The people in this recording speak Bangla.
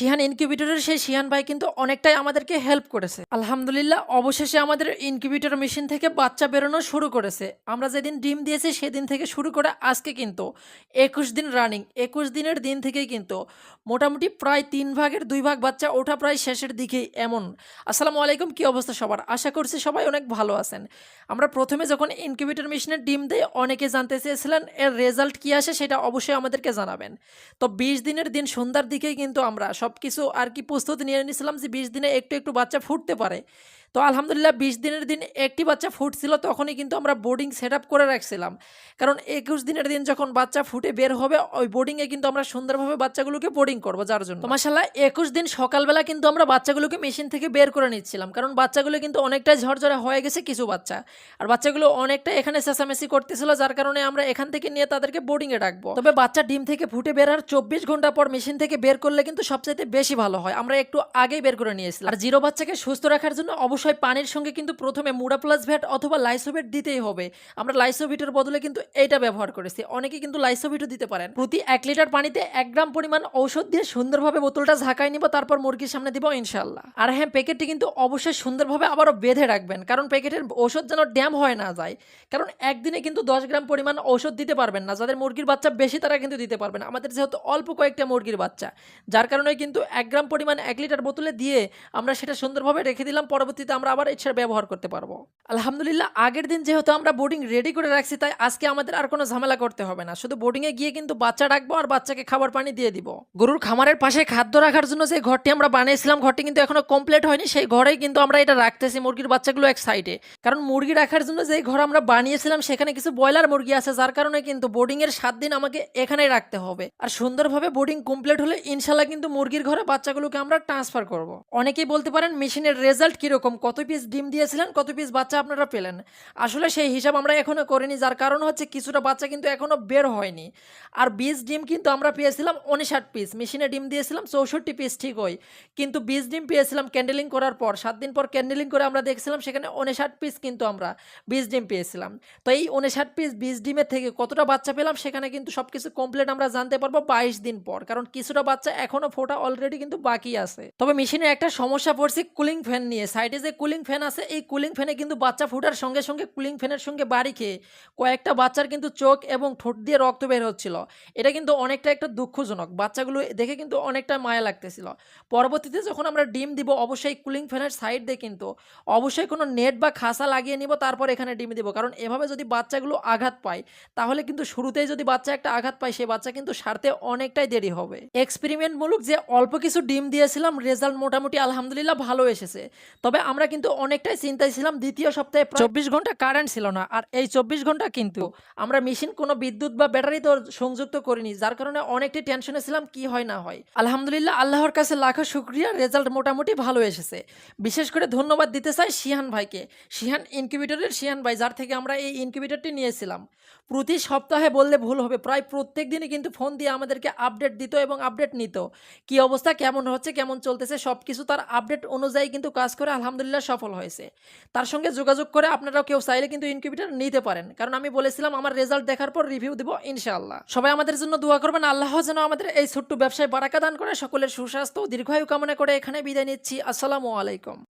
শিহান ইনকিউবেটরের সেই শিহান ভাই কিন্তু অনেকটাই আমাদেরকে হেল্প করেছে। আলহামদুলিল্লাহ, অবশেষে আমাদের ইনকিউবেটর মেশিন থেকে বাচ্চা বেরোনো শুরু করেছে। আমরা যেদিন ডিম দিয়েছি সেদিন থেকে শুরু করে আজকে কিন্তু একুশ দিন রানিং একুশ দিনের দিন থেকেই কিন্তু মোটামুটি প্রায় তিন ভাগের দুই ভাগ বাচ্চা ওঠা প্রায় শেষের দিকেই এমন। আসসালামু আলাইকুম, কি অবস্থা সবার? আশা করছি সবাই অনেক ভালো আছেন। আমরা প্রথমে যখন ইনকিউবেটর মেশিনের ডিম দেই, অনেকে জানতে চেয়েছিলেন এর রেজাল্ট কি আসে সেটা অবশ্যই আমাদেরকে জানাবেন। তো বিশ দিনের দিন সন্ধ্যার দিকেই কিন্তু আমরা সব কিছু আর কি প্রস্তুতি নিয়ে নিয়েছিলাম যে বিশ দিনে একটু একটু বাচ্চা ফুটতে পারে। তো আলহামদুলিল্লাহ বিশ দিনের দিন একটি বাচ্চা ফুটছিল, তখনই কিন্তু আমরা বোর্ডিং সেট করে রাখছিলাম। কারণ একুশ দিনের দিন যখন বাচ্চা ফুটে বের হবে, ওই বোর্ডিংয়ে কিন্তু আমরা সুন্দরভাবে বাচ্চাগুলোকে বোর্ডিং করব যার জন্য। মাসাল্লাহ একুশ দিন সকালবেলা কিন্তু আমরা বাচ্চাগুলোকে মেশিন থেকে বের করে নিচ্ছিলাম। কারণ বাচ্চাগুলো কিন্তু অনেকটা ঝরঝরে হয়ে গেছে কিছু বাচ্চা। আর বাচ্চাগুলো অনেকটা এখানে চেঁচামেচি করতেছিল, যার কারণে আমরা এখান থেকে নিয়ে তাদেরকে বোর্ডিংয়ে রাখব। তবে বাচ্চা ডিম থেকে ফুটে বেরার চব্বিশ ঘণ্টা পর মেশিন থেকে বের করলে কিন্তু সবচাইতে বেশি ভালো হয়। আমরা একটু আগেই বের করে নিয়েছিলাম। আর জিরো বাচ্চাকে সুস্থ রাখার জন্য অবশ্যই পানির সঙ্গে কিন্তু প্রথমে মুডা প্লাস ভ্যাট অথবা লাইসোভেট দিতেই হবে। আমরা লাইসোভিটের বদলে কিন্তু এইটা ব্যবহার করেছি। অনেকে কিন্তু লাইসোভিটও দিতে পারেন। প্রতি এক লিটার পানিতে এক গ্রাম পরিমাণ ঔষধ দিয়ে সুন্দরভাবে বোতলটা ঝাঁকাই নিব, তারপর মুরগির সামনে দিব ইনশাল্লাহ আর হ্যাঁ প্যাকেটটি কিন্তু অবশ্যই সুন্দরভাবে আবারও বেঁধে রাখবেন, কারণ প্যাকেটের ঔষধ যেন ড্যাম হয় না যায়। কারণ একদিনে কিন্তু দশ গ্রাম পরিমাণ ঔষধ দিতে পারবেন না। যাদের মুরগির বাচ্চা বেশি তারা কিন্তু দিতে পারবেন আমাদের যেহেতু অল্প কয়েকটা মুরগির বাচ্চা, যার কারণে কিন্তু এক গ্রাম পরিমাণ এক লিটার বোতলে দিয়ে আমরা সেটা সুন্দরভাবে রেখে দিলাম, পরবর্তীতে আমরা আবার এছাড়া ব্যবহার করতে পারব। আলহামদুলিল্লাহ, আগের দিন যেহেতু আমরা বোর্ডিং রেডি করে রাখছি, তাই আজকে আমাদের আর কোনো ঝামেলা করতে হবে না। শুধু বোর্ডিংয়ে গিয়ে কিন্তু বাচ্চা রাখব আর বাচ্চাকে খাবার পানি দিয়ে দিব। গরুর খামারের পাশে খাদ্য রাখার জন্য যে ঘরটি আমরা বানিয়েছিলাম, ঘরটি কিন্তু এখনও কমপ্লিট হয়নি। সেই ঘরেই কিন্তু আমরা এটা রাখতেছি মুরগির বাচ্চাগুলো এক সাইডে কারণ মুরগি রাখার জন্য যে ঘর আমরা বানিয়েছিলাম, সেখানে কিছু ব্রয়লার মুরগি আছে, যার কারণে কিন্তু বোর্ডিং এর সাত দিন আমাকে এখানেই রাখতে হবে। আর সুন্দরভাবে বোর্ডিং কমপ্লিট হলে ইনশাল্লাহ কিন্তু মুরগির ঘরে বাচ্চাগুলোকে আমরা ট্রান্সফার করব। অনেকেই বলতে পারেন, মেশিনের রেজাল্ট কীরকম? কত পিস ডিম দিয়েছিলেন, কত পিস বাচ্চা আপনারা পেলেন? আসলে সেই হিসাব আমরা এখনও করিনি, যার কারণ হচ্ছে কিছুটা বাচ্চা কিন্তু এখনও বের হয়নি। আর বিশ ডিম কিন্তু আমরা পেয়েছিলাম উনষাট পিস মেশিনে ডিম দিয়েছিলাম চৌষট্টি পিস ঠিক হয় কিন্তু বিশ ডিম পেয়েছিলাম ক্যান্ডেলিং করার পর, সাত দিন পর ক্যান্ডেলিং করে আমরা দেখছিলাম সেখানে উনষাট পিস কিন্তু আমরা বিশ ডিম পেয়েছিলাম। তো এই উনষাট পিস বিশ ডিমের থেকে কতটা বাচ্চা পেলাম সেখানে কিন্তু সব কিছু কমপ্লিট আমরা জানতে পারব বাইশ দিন পর। কারণ কিছুটা বাচ্চা এখনও ফোটা অলরেডি কিন্তু বাকি আছে। তবে মেশিনে একটা সমস্যা পড়ছে কুলিং ফ্যান নিয়ে। সাইডে যে কুলিং ফ্যান আছে, এই কুলিং ফ্যানে কিন্তু বাচ্চা ফোটার সঙ্গে সঙ্গে কুলিং ফ্যানের সঙ্গে বাড়ি খেয়ে কয়েকটা বাচ্চার কিন্তু চোখ এবং ঠোঁট দিয়ে রক্ত বের হচ্ছিল। এটা কিন্তু অনেকটা একটা দুঃখজনক। বাচ্চাগুলো দেখে কিন্তু অনেকটা মায়া লাগতেছিল। পরবর্তীতে যখন আমরা ডিম দিব, অবশ্যই কুলিং ফ্যানের সাইড দিয়ে কিন্তু অবশ্যই কোনো নেট বা খাসা লাগিয়ে নিব, তারপর এখানে ডিম দিব। কারণ এভাবে যদি বাচ্চাগুলো আঘাত পায়, তাহলে কিন্তু শুরুতেই যদি বাচ্চা একটা আঘাত পায় সেই বাচ্চা কিন্তু সারতে অনেকটাই দেরি হবে। এক্সপেরিমেন্টমূলক যে অল্প কিছু ডিম দিয়েছিলাম, রেজাল্ট মোটামুটি আলহামদুলিল্লাহ ভালো এসেছে। তবে আমরা কিন্তু অনেকটাই চিন্তায় ছিলাম, দ্বিতীয় সপ্তাহে চব্বিশ ঘণ্টা কারেন্ট ছিল না, আর এই চব্বিশ ঘণ্টা কিন্তু আমরা মেশিন কোনো বিদ্যুৎ বা ব্যাটারি তো সংযুক্ত করিনি, যার কারণে অনেকটাই টেনশনে ছিলাম কি হয় না হয়। আলহামদুলিল্লাহ, আল্লাহর কাছে লাখো শুক্রিয়া রেজাল্ট মোটামুটি ভালো এসেছে। বিশেষ করে ধন্যবাদ দিতে চাই শিহান ভাইকে। শিহান ইনকিউবেটরের শিহান ভাই, যার থেকে আমরা এই ইনকিউবেটরটি নিয়েছিলাম। প্রতি সপ্তাহে বললে ভুল হবে, প্রায় প্রত্যেক দিনই কিন্তু ফোন দিয়ে আমাদেরকে আপডেট দিত এবং আপডেট নিত। কি অবস্থা কেমন হচ্ছে, কেমন চলতেছে সব কিছু তার আপডেট অনুযায়ী কিন্তু কাজ করে আলহামদুলিল্লাহ সফল হয়েছে। তার সঙ্গে যোগাযোগ করে আপনারাও কেউ চাইলে কিন্তু ইনকিউবিটার নিতে পারেন। কারণ আমি বলেছিলাম আমার রেজাল্ট দেখার পর রিভিউ দিব ইনশাআল্লাহ। সবাই আমাদের জন্য দোয়া করবেন, আল্লাহ যেন আমাদের এই ছোট্ট ব্যবসায় বারাকা দান করে সকলের সুস্বাস্থ্য দীর্ঘায়ু কামনা করে এখানে বিদায় নিচ্ছি। আসসালামু আলাইকুম।